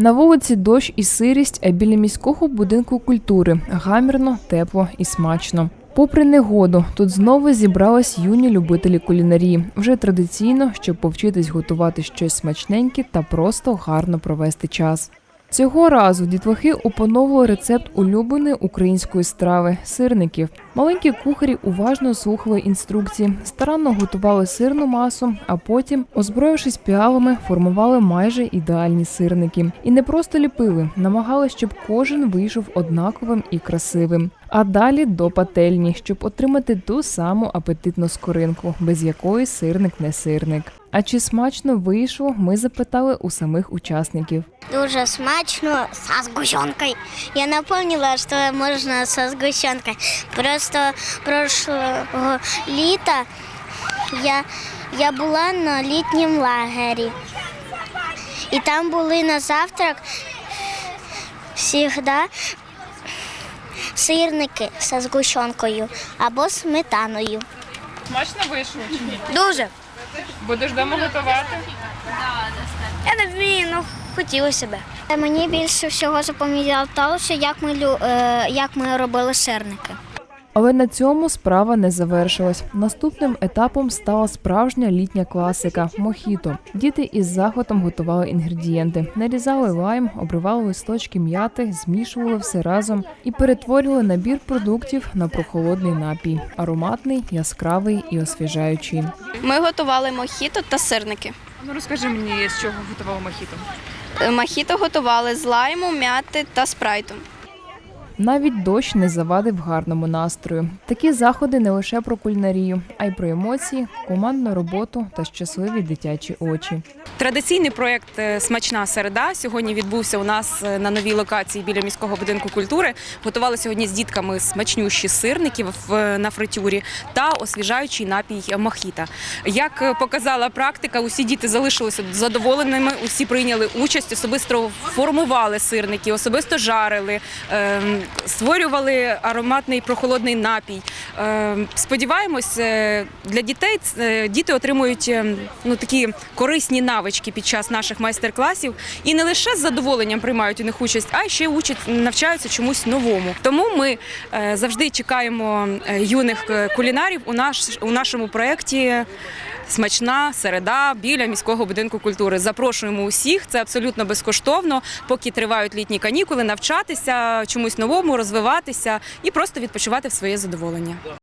На вулиці дощ і сирість, а біля міського будинку культури гамірно, тепло і смачно. Попри негоду, тут знову зібрались юні любителі кулінарії. Вже традиційно, щоб повчитись готувати щось смачненьке та просто гарно провести час. Цього разу дітлахи опановували рецепт улюбленої української страви сирників. Маленькі кухарі уважно слухали інструкції, старанно готували сирну масу, а потім, озброївшись піалами, формували майже ідеальні сирники. І не просто ліпили, намагалися, щоб кожен вийшов однаковим і красивим. А далі до пательні, щоб отримати ту саму апетитну скоринку, без якої сирник не сирник. А чи смачно вийшло, ми запитали у самих учасників. Дуже смачно со сгущенкой. Я напомнила, что можно со сгущенкой. Просто прошлого літа я, я була на літньому лагері. І там були на завтрак завжди сирники со згущенкою або сметаною. Смачно вийшло чи ні? Дуже. Будеш вдома готувати? Я не вмію, ну хотілося б. Мені більше всього запам'яталося, як ми е, як ми робили сирники. Але на цьому справа не завершилась. Наступним етапом стала справжня літня класика мохіто. Діти із захватом готували інгредієнти, нарізали лайм, обривали листочки м'яти, змішували все разом і перетворювали набір продуктів на прохолодний напій, ароматний, яскравий і освіжаючий. Ми готували мохіто та сирники. Ну розкажи мені, з чого готувала мохіто. Е, Мохіто готували з лайму, м'яти та спрайтом. Навіть дощ не завадив гарному настрою. Такі заходи не лише про кулінарію, а й про емоції, командну роботу та щасливі дитячі очі. Традиційний проєкт е, Смачна середа сьогодні відбувся у нас е, на новій локації біля міського будинку культури. Готували сьогодні з дітками смачнющі сирники на фритюрі та освіжаючий напій мохіта. Як е, показала практика, усі діти залишилися задоволеними, усі прийняли участь, особисто формували сирники, особисто жарили, ем, створювали ароматний прохолодний напій. Ем, Сподіваємось, е, для дітей е, діти отримують е, ну такі корисні навички під час наших майстер-класів і не лише з задоволенням приймають у них участь, а й ще учать, навчаються чомусь новому. Тому ми е, завжди чекаємо е, юних е, кулінарів у наш у нашому проєкті. Смачна середа біля міського будинку культури. Запрошуємо усіх. Це абсолютно безкоштовно, поки тривають літні канікули, навчатися чомусь новому, розвиватися і просто відпочивати в своє задоволення.